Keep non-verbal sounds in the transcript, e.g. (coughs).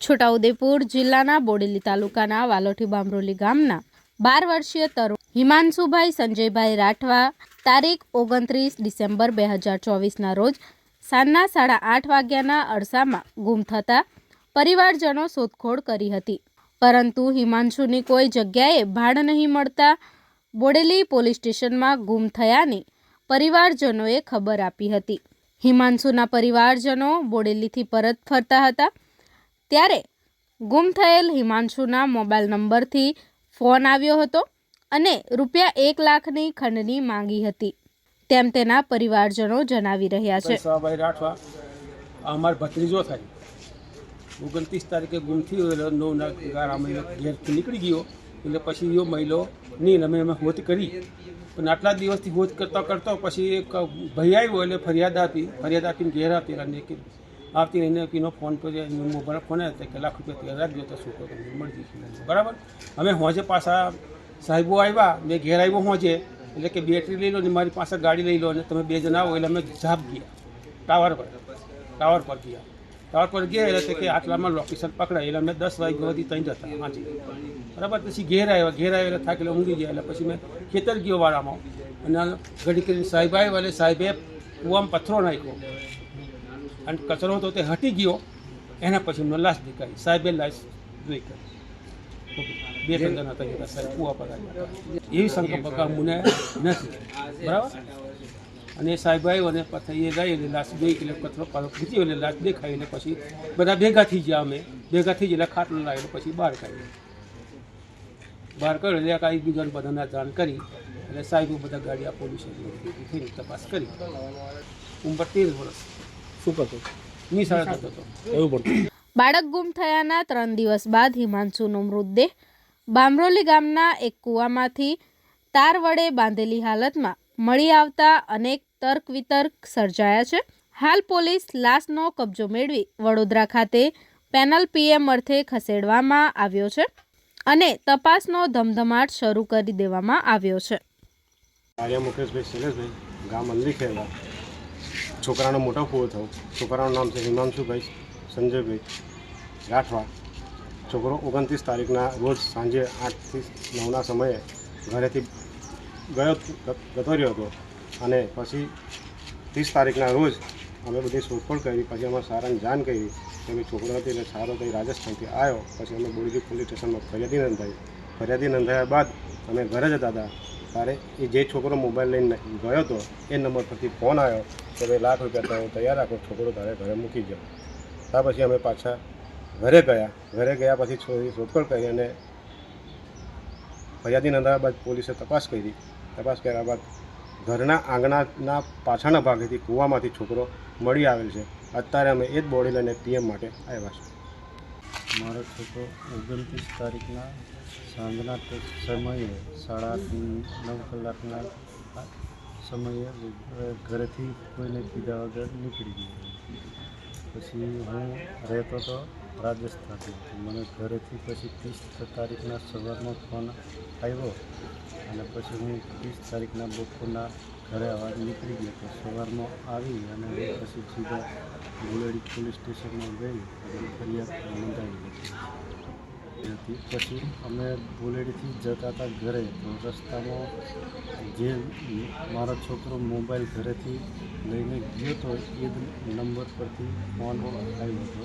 છોટાઉદેપુર જિલ્લાના બોડેલી તાલુકાના વાલોઠી બામરોલી ગામના બાર વર્ષીય તરુણ હિમાંશુભાઈ સંજયભાઈ રાઠવા તારીખ ઓગણત્રીસ ડિસેમ્બર બે હજાર ચોવીસના રોજ સાંજના સાડા આઠ વાગ્યાના અરસામાં ગુમ થતા પરિવારજનો શોધખોળ કરી હતી. પરંતુ હિમાંશુની કોઈ જગ્યાએ ભાડ નહીં મળતા બોડેલી પોલીસ સ્ટેશનમાં ગુમ થયાની પરિવારજનોએ ખબર આપી હતી. હિમાંશુના પરિવારજનો બોડેલીથી પરત ફરતા હતા. ત્યારે ગુમ થયેલ હિમાંશુના મોબાઈલ નંબરથી ફોન આવ્યો હતો અને રૂપિયા એક લાખની ખંડની માંગી હતી. તેમ તેના પરિવારજનો જણાવી રહ્યા છે. અમાર ભત્રીજો થાય. ઓગણત્રીસ તારીખે ગુમ થયો એટલે નવના ગાળા મહિનો ઘેરથી નીકળી ગયો એટલે પછી એ મહિલો નહીં અમે અમે હોત કરી. પણ આટલા દિવસથી હોત કરતા કરતા પછી એક ભાઈ આવ્યો એટલે ફરિયાદ આપી, ફરિયાદ આપીને ઘેર આપી અને આવતી એને એનો ફોન પર મોબાઈલ ફોન આવ્યો કે લાખ રૂપિયા તૈયાર રાખજો તો શું તમને મળી જશે બરાબર? અમે હોજે પાછા સાહેબો આવ્યા, મેં ઘેર આવ્યો હોજે. એટલે કે બેટરી લઈ લો ને મારી પાસે ગાડી લઈ લો અને તમે બે જણા આવો, એટલે અમે ઝાપ ગયા. ટાવર પર. ટાવર પર ગયા. ટાવર પર ગયા એટલે કે આટલામાં લોકેશન પકડાય. એટલે અમે દસ વાગ્યા સુધી ત્યાં જતા વાંચી બરાબર? પછી ઘેર આવ્યા. ઘેર આવ્યા એટલે થાકેલા ઊંઘી ગયા. એટલે પછી મેં ખેતર ગયો વાળામાં અને ઘડી કરીને સાહેબ આવ્યા એટલે સાહેબે કૂવામાં પથ્થરો નાખ્યો. અને કચરો હતો તે હટી ગયો. એના પછી મને લાશ દેખાઈ. સાહેબે લાશ જોઈ કરી. બે ત્રણ હતા સાહેબ, કુવા પર એવી સંકલ્પ મને નથી. બરાબર? અને સાહેબ આવ્યો અને પછી એ ગઈ એટલે લાશ જોઈ એટલે કચરો પાછો ખીચ્યો એટલે લાશ દેખાઈ એટલે પછી બધા ભેગા થઈ ગયા અમે. ભેગા થઈ ગયા ખાટલો લાવ્યો પછી બહાર કાઢ્યો. બહાર કાઢ્યો એટલે કાંઈ બીજાને બધાને જાણ કરી. એટલે સાહેબ બધા ગાડી આ પોલીસ તપાસ કરી. ઉંમર તેર વર્ષ. શું કરતો નિશાળા થતો હતો. એવું પડતું. (coughs) બાળક ગુમ થયાના ત્રણ દિવસ બાદ હિમાંશુનો મૃતદેહ બામરોલી ગામના એક કૂવામાંથી તાર વડે બાંધેલી હાલતમાં મળી આવતા અનેક તર્ક વિતર્ક સર્જાયા છે. હાલ પોલીસ લાશનો કબજો મેળવી વડોદરા ખાતે પેનલ પીએમ અર્થે ખસેડવામાં આવ્યો છે અને તપાસનો ધમધમાટ શરૂ કરી દેવામાં આવ્યો છે. આર્યા મુકેશભાઈ શૈલેષભાઈ ગામ અલ્લી ખેડા છોકરાનો મોટો ફૂવો થયો. છોકરાનું નામ છે હિમાંશુભાઈ સંજયભાઈ રાઠવા. છોકરો ઓગણત્રીસ તારીખના રોજ સાંજે આઠથી નવના સમયે ઘરેથી ગયો જતો રહ્યો હતો. અને પછી ત્રીસ તારીખના રોજ અમે બધી શોધખોળ કરી, પછી અમે સારાને જાણ કરી કે અમે છોકરો હતી એટલે સારો થઈ રાજસ્થાનથી આવ્યો. પછી અમે બોડીજી પોલીસ સ્ટેશનમાં ફરિયાદી નોંધાવી ફરિયાદી નોંધાયા બાદ અમે ઘરે જતા હતા. ત્યારે એ જે છોકરો મોબાઈલ લઈને ગયો હતો એ નંબર પરથી ફોન આવ્યો કે ભાઈ લાખ રૂપિયા તમે તૈયાર રાખો, છોકરો તારે ઘરે મૂકી જાઓ ત્યાર પછી અમે પાછા ઘરે ગયા. ઘરે ગયા પછી છોકરી શોધખોળ કરી અને ફરિયાદી નોંધાવ્યા બાદ પોલીસે તપાસ કરી. તપાસ કર્યા બાદ ઘરના આંગણાના પાછળના ભાગેથી કૂવામાંથી છોકરો મળી આવેલ છે. અત્યારે અમે એ જ બોડી લઈને પીએમ માટે આવ્યા છીએ. મારો છોકરો ઓગણત્રીસ તારીખના સાંજના સમયે સાડા નવ કલાકના સમયે ઘરેથી કોઈને કીધા વગર નીકળી ગયો. પછી હું રહેતો હતો રાજસ્થાનમાં મને ઘરેથી પછી ત્રીસ તારીખના સવારનો ફોન આવ્યો અને પછી હું ત્રીસ તારીખના બપોરના ઘરે આવા નીકળી ગયો. તો સવારમાં આવી અને પછી સીધા ગુલેડી પોલીસ સ્ટેશનમાં ગઈ અને ફરિયાદ નોંધાવી હતી હતી પછી અમે બુલેડીથી જતા હતા ઘરે. તો રસ્તામાં જે મારો છોકરો મોબાઈલ ઘરેથી લઈને ગયો હતો એ નંબર પરથી ફોન આવ્યો હતો.